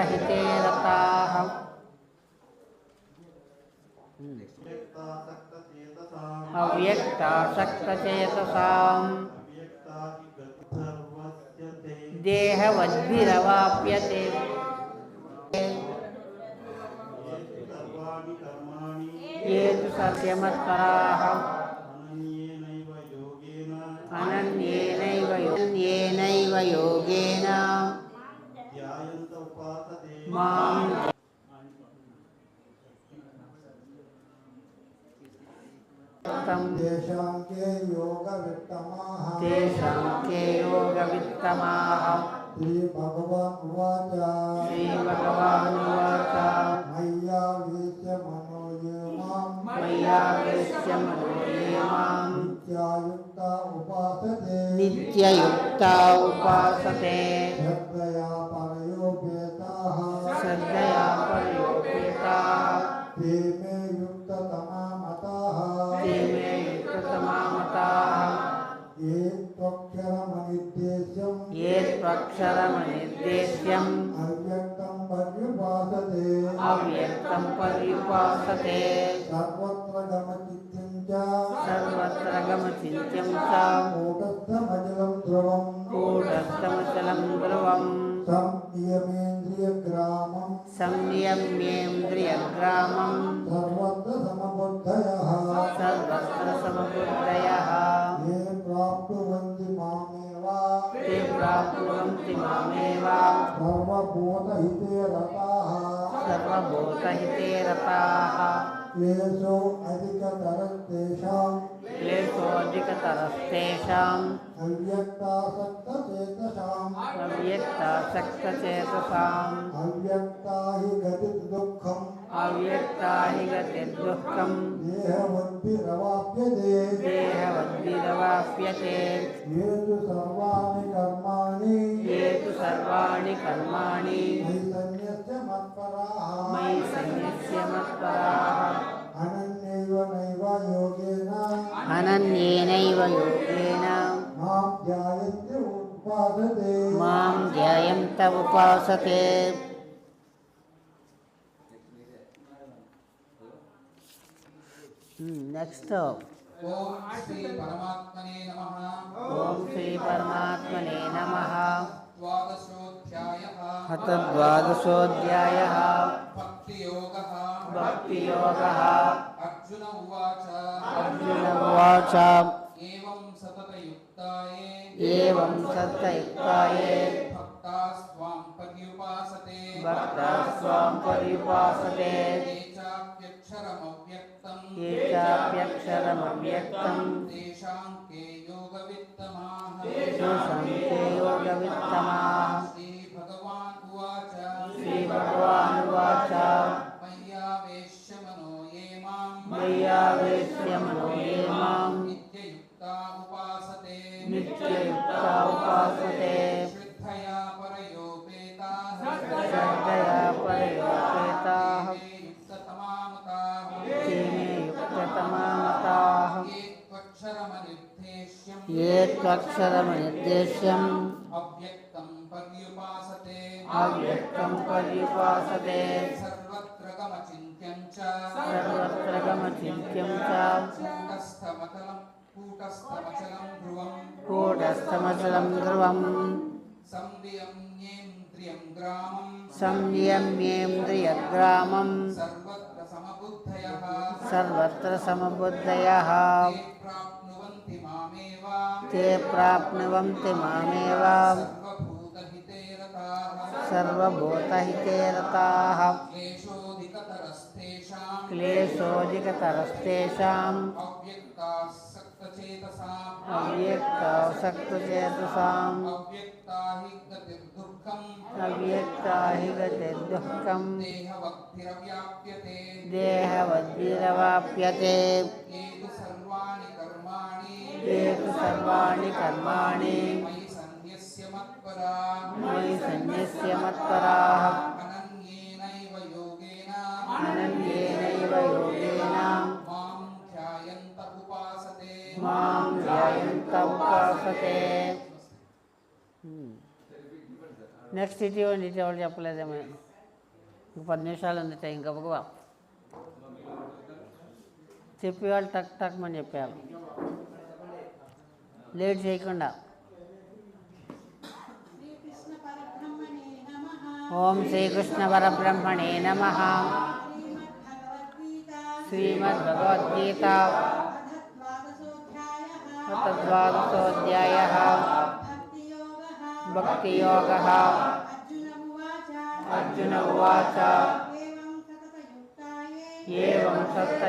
सर्वभूतहिते रताः अव्यक्तासक्तचेतसाम्। देहवद्भिरवाप्यते। ये तु सत्यमत्पराः। अनन्येनैव योगेन। माँ। तं तेषां के योगवित्तमाः। तेषां के योगवित्तमाः श्रीभगवान् उवाच श्रीभगवानुवाच। मय्या वीत्य मनो ये माँ मय्यावेश्य मनो ये माँ नित्यायुक्ता उपासते। नित्ययुक्ता उपासते। त्वक्षरमनिर्देश्यं ये त्वक्षरमनिर्देश्यम् अव्यक्तं पर्युपासते अव्यक्तं पर्युपासते सर्वत्र गमचित्यं च सर्वत्र गमचिन्त्यं च कूटस्थमजलं ध्रुवम् कूटस्थमचलं ध्रुवम् संयमेन्द्रियग्रामं संयम्येन्द्रियग्रामं सर्वत्र समबुद्धयः सर्वत्र समबुद्धयः ये प्राप्नुवन्ति मामेव ते प्राप्नुवन्ति मामेव सर्वभूतहिते रताः सर्वभूतहिते रताः क्लेशो अधिकतरस्तेषाम् क्लेशोऽधिकतरस्तेषाम् अव्यक्तासक्तचेतसाम् अव्यक्तासक्तचेतसाम् अव्यक्ता हि गतिदुःखम् अव्यक्ता हि गतिर्दुःखम् देहवद्भिरवाप्यते देहवद्भिरवाप्यते ये तु सर्वाणि कर्माणि ये तु सर्वाणि कर्माणि मयि सन्न्यस्य मत्पराः मयि सन्न्यस्य मत्पराः अनन्यैव नैव योगेन अनन्येनैव योगेन मां ध्यायन्ति उपासते मां ध्यायन्त उपासते నెక్స్ట్ ఓం శ్రీ పరమాత్మనే నమః ఓం శ్రీ పరమాత్మనే నమ ద్వాదశోధ్యాయ అత ద్వాదశోధ్యాయ భక్తియోగः భక్తియోగ అర్జున ఉవాచ అర్జున ఉవాచ ఏవం సతతయుక్తాయే ఏవం సత్తయుక్తాయే భక్తాస్త్వాం పర్యుపాసతే భక్త స్వాం अक्षरमव्यक्तम् तेषां के योगवित्तमाः। तेषां अक्षरमनिर्देश्यम् अव्यक्तं पर्युपासते। अव्यक्तं पर्युपासते। सर्वत्र गमचिन्त्यं च। सर्वत्र गमचिन्त्यं च। कूटस्थमचलं कूटस्थमचलं ध्रुवं संयम्येन्द्रियग्रामं सर्वत्र समबुद्धयः। ते प्राप्नुवन्ति मामेव सर्वभूतहिते रताः क्लेशोऽधिकतरस्तेषाम्। अव्यक्तासक्तचेतसाम्। अव्यक्ता देहवद्भिरवाप्यते। कर्माणि ये तु सर्वाणि कर्माणि मयि सन्न्यस्य मत्परा मयि सन्न्यस्य मत्पराः अनन्येनैव योगेन अनन्येनैव योगेन मां ध्यायन्त उपासते मां ध्यायन्त उपासते నెక్స్ట్ ఇటీవల ఇటీవల చెప్పలేదేమో ఇంక పది నిమిషాలు ఉంది టైం గబగబా చెప్పేవాళ్ళు టక్ టక్ అని చెప్పారు लेट ओम श्रीकृष्ण परब्रह्मणे नम श्रीमद्भगवद्गीताध्याय भक्ति अर्जुन उवाच एवं सत्ता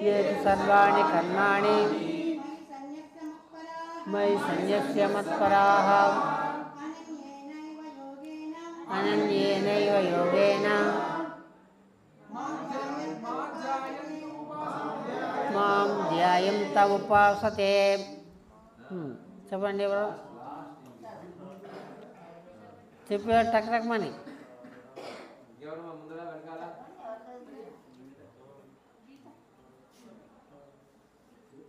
ये तु सर्वाणि कर्माणि ये तु सर्वाणि कर्माणि मयि सन्न्यस्य मत्पराः मयि सन्न्यस्य मत्पराः अनन्येनैव योगेन अनन्येनैव योगेन మాం ధ్యాయం తవ ఉపాసతే హ్మ్. చెప్పండి ఎవరు చెప్పారు టక్ టక్ మని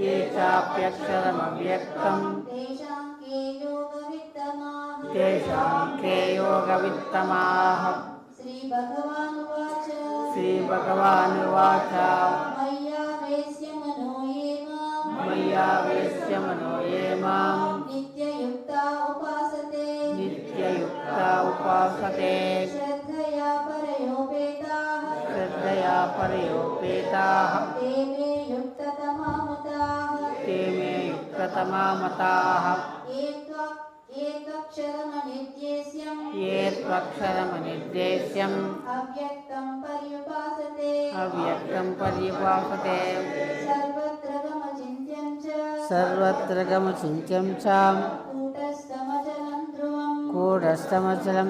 ये चाप्यक्षरमव्यक्तम् तेषां के योगवित्तमाः श्रीभगवानुवाच मय्या वेश्य मनो ये माम् नित्ययुक्ता उपासते नित्ययुक्ता उपासते श्रद्धया परयोपेताः श्रद्धया परयोपेताः ते मे युक्ततमा युक्ततमामताः ये त्वा- ये त्वक्षरमनिर्देश्यम् ये त्वक्षरमनिर्देश्यम् अव्यक्तं पर्युपासते अव्यक्तं पर्युपासते सर्वत्र गमचिन्त्यं च सर्वत्र गमचिन्त्यं च कूटस्थमचलं ध्रुवं कूढस्थमचलं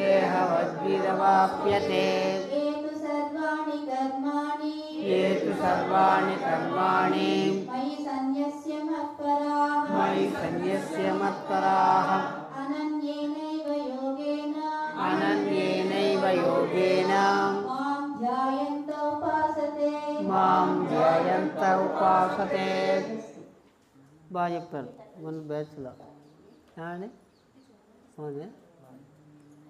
देहवद्भिरवाप्यते देहवद्भिरवाप्यते ये तु सर्वाणि कर्माणि ये तु सर्वाणि कर्माणि मयि सन्न्यस्य मत्पराः मयि सन्न्यस्य मत्पराः अनन्येनैव योगेन अनन्येन योगेन మాం ధ్యాయంతో ఉపాసతే మాం ధ్యాయంత ఉపాసతే బాగా చెప్పారు మన బ్యాచ్లో ఏమండి అవునే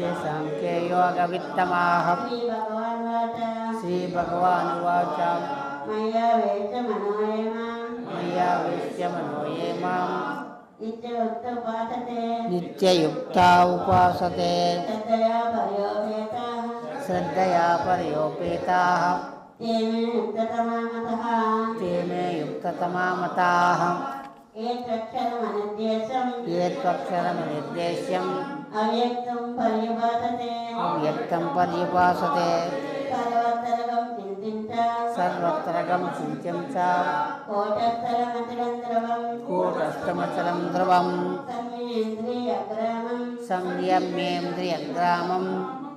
के योगवित्तमाह श्रीभगवानुवाच मया वेत्तमनोये मया वेत्तमनोये माम् नित्ययुक्ता उपासते श्रद्धया पर्योपेताः ते मे युक्ततमा मताः ఏకక్షరం నిర్దేశ్యం అవ్యక్తం పర్యభాసతే అవ్యక్తం పర్యభాసతే సర్వత్రగం చింతించ. సర్వత్రగం చింతించ. కోటస్థమచలం ధ్రువం సంయమేంద్రియగ్రామం సంయమేంద్రియగ్రామం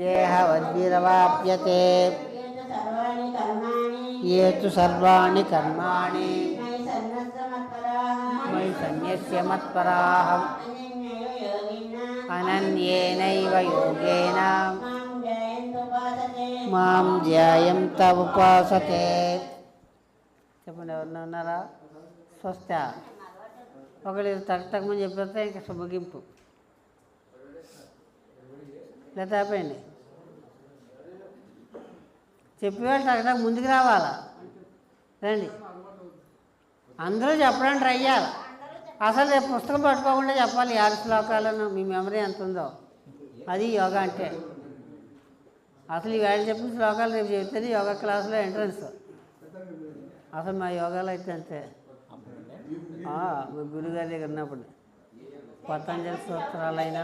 దేహ అభిప్రవర్తతే देहवद्भिरवाप्यते ఏత సర్వాణి కర్మాణి ये तु सर्वाणि कर्माणि మయి సన్నస్తమత్పరాః मयि सन्न्यस्य मत्पराः అనన్యో యోగినా अनन्येनैव योगेन మాం జయంతుపాసతే మాం ధ్యాయంత ఉపాసతే చెప్పండి ఎవరన్నా ఉన్నారా స్వస్థ ఒకళ్ళు టక్ టక్మని చెప్పేస్తే ఇంకా శుభగింపు లేదా అయిపోయింది చెప్పేవాళ్ళు టక్ ముందుకు రావాలా? రండి. అందరూ చెప్పడానికి ట్రై చేయాలి? అసలు రేపు పుస్తకం పట్టుకోకుండా చెప్పాలి ఆరు శ్లోకాలను మీ మెమరీ ఎంత ఉందో. అది యోగా అంటే. అసలు ఈ చెప్పిన శ్లోకాలు రేపు చెప్తుంది యోగా క్లాసులో ఎంట్రన్స్. అసలు మా యోగాలో అయితే అంతే. మీ గురుగారి దగ్గర ఉన్నప్పుడు. పతంజలి సూత్రాలైనా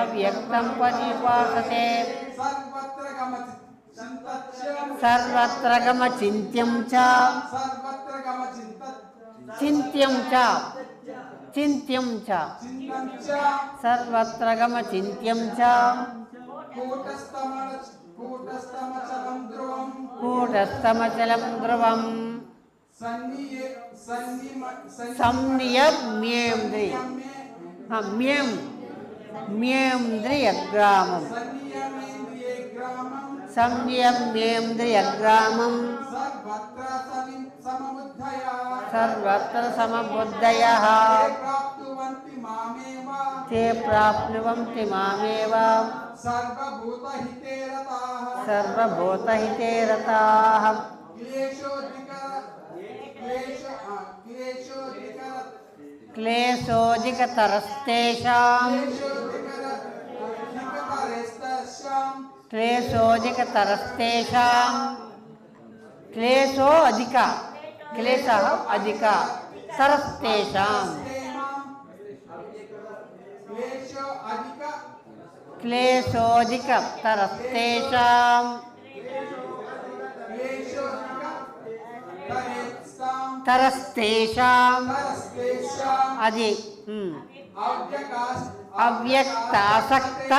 अव्यक्तं परिभाषते सर्वत्र गमचिन्त्यं च चिन्त्यं च चिन्त्यं च सर्वत्र गमचिन्त्यं च कूटस्थमचलं ध्रुवम् संनियम्येन्द्रि म्येम् ಮ್ಯೇಂದ್ರೆ ಯಗ್ರಾಮಂ ಸಂಯಮ್ಯೇಂದ್ರೆ क्लेशो क्लेशोऽधिकर क्लेशोऽधिकतरस्तेषां क्लेशोऽधिकतरस्तेषां क्लेशो अधिक। क्लेशः अधिक। तरस्तेषां क्लेशो अधिक। क्लेशोऽधिकतरस्तेषां अव्यक्त आसक्त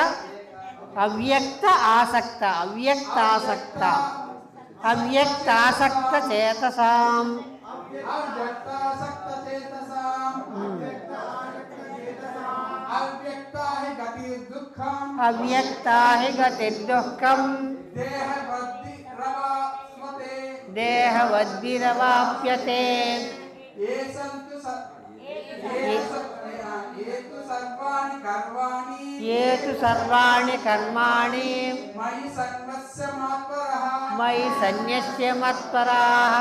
अव्यक्ता हि देहवद्भिरवाप्यते ये तु सर्वाणि कर्माणि मयि सन्न्यस्य मत्पराः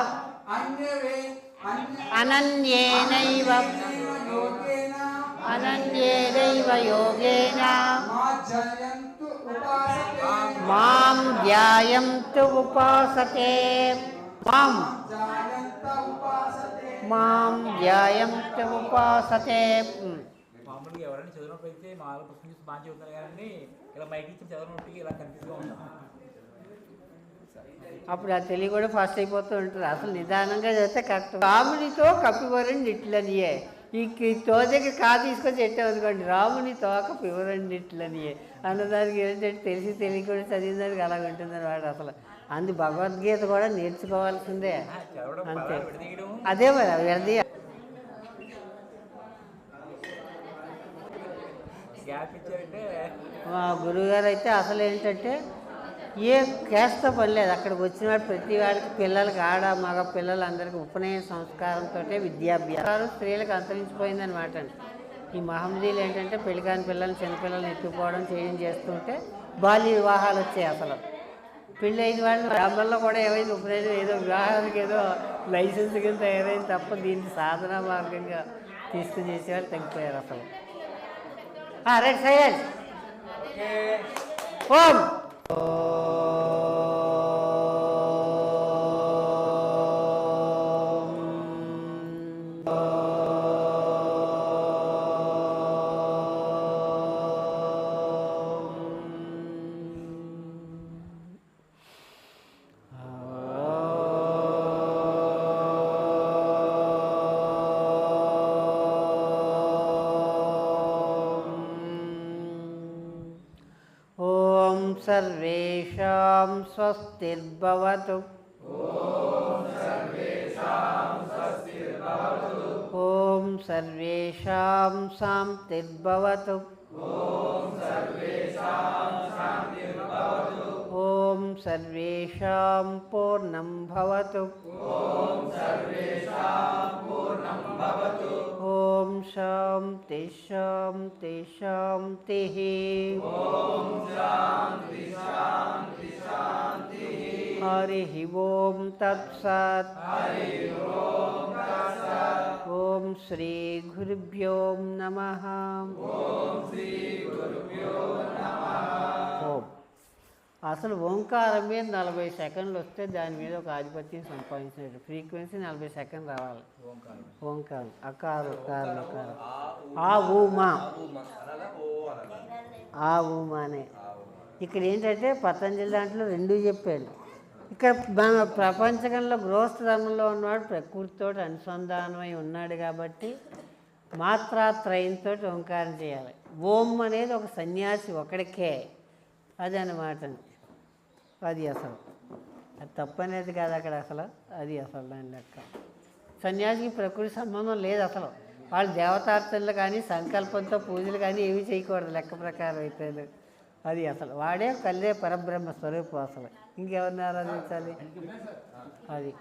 अनन्येनैव अनन्येनैव योगेन मां ध्यायन्तु उपासते మాం. మాం వ్యాయం చ ఉపాసతే మామూలుగా ఎవరైనా చదివినప్పుడు అయితే మా పుస్తకం చూసి బాగా చదువుతారు కానీ ఇలా ఇలా కన్ఫ్యూజ్గా ఉంటాం. అప్పుడు ఆ తెలివి కూడా ఫాస్ట్ అయిపోతూ ఉంటుంది. అసలు నిదానంగా చదివితే కరెక్ట్. రామునితో కపివరండి ఇట్లనియే. ఈ తోజకి కా తీసుకొని ఎట్టామనుకోండి రాముని తోక పివరండి ఇట్లనియే. అన్నదానికి ఏంటంటే తెలిసి తెలియకుండా చదివిన దానికి అలాగ ఉంటుందని వాడు అసలు. అందు భగవద్గీత కూడా నేర్చుకోవాల్సిందే. అంతే. అదే మరి ఇచ్చారంటే మా గురువుగారు అయితే అసలు ఏంటంటే ఏ కేస్తో పని లేదు. అక్కడికి వచ్చిన వాడు ప్రతి వాడికి పిల్లలకి ఆడ మగ పిల్లలందరికీ ఉపనయన సంస్కారంతో విద్యాభ్యాసం స్త్రీలకు అంతరించిపోయిందనమాట అండి. ఈ మహమ్మదీలు ఏంటంటే పెళ్ళికాని పిల్లల్ని చిన్నపిల్లల్ని ఎత్తుకుపోవడం చేయడం చేస్తుంటే బాల్య వివాహాలు వచ్చాయి అసలు. పెళ్ళి అయిన వాళ్ళు బ్రాహ్మణుల్లో కూడా ఏమైంది? ఉపనయనం ఏదో వివాహానికి ఏదో లైసెన్స్ కింద ఏదైంది తప్ప దీన్ని సాధన మార్గంగా తీసుకుని చేసేవాళ్ళు తగ్గిపోయారు అసలు. రైట్ సైలెంట్ ఓం ఓ. सर्वेषां स्वस्तिर्भवतु। ॐ सर्वेषां शान्तिर्भवतु। ॐ सर्वेषां पूर्णं भवतु। ॐ शान्ति शान्ति హరి ఓం తత్సత్ ఓం శ్రీ గురుభ్యో నమ ఓం అసలు ఓంకారం మీద నలభై సెకండ్లు వస్తే దాని మీద ఒక ఆధిపత్యం సంపాదించినట్టు. ఫ్రీక్వెన్సీ నలభై సెకండ్ రావాలి. ఓంకారం. అకారు కారు కారు ఆ ఊమా. ఆ ఊమానే. ఇక్కడ ఏంటంటే పతంజలి దాంట్లో రెండూ చెప్పాడు. ఇక్కడ మన ప్రపంచకంలో గృహస్థధర్మంలో ఉన్నవాడు ప్రకృతితో అనుసంధానమై ఉన్నాడు కాబట్టి మాత్రాత్రయంతో ఓంకారం చేయాలి. ఓం అనేది ఒక సన్యాసి ఒకడికే. అది అనమాట అది అసలు. అది తప్పనేది కాదు అక్కడ అసలు. అది అసలు దాని లెక్క. సన్యాసికి ప్రకృతి సంబంధం లేదు అసలు. వాళ్ళు దేవతార్థనలు కానీ సంకల్పంతో పూజలు కానీ ఏమీ చేయకూడదు లెక్క ప్రకారం అయితే. అది అసలు. వాడే కల్లే పరబ్రహ్మ స్వరూపం అసలు. ఇంకెవరిని ఆరాధించాలి అది.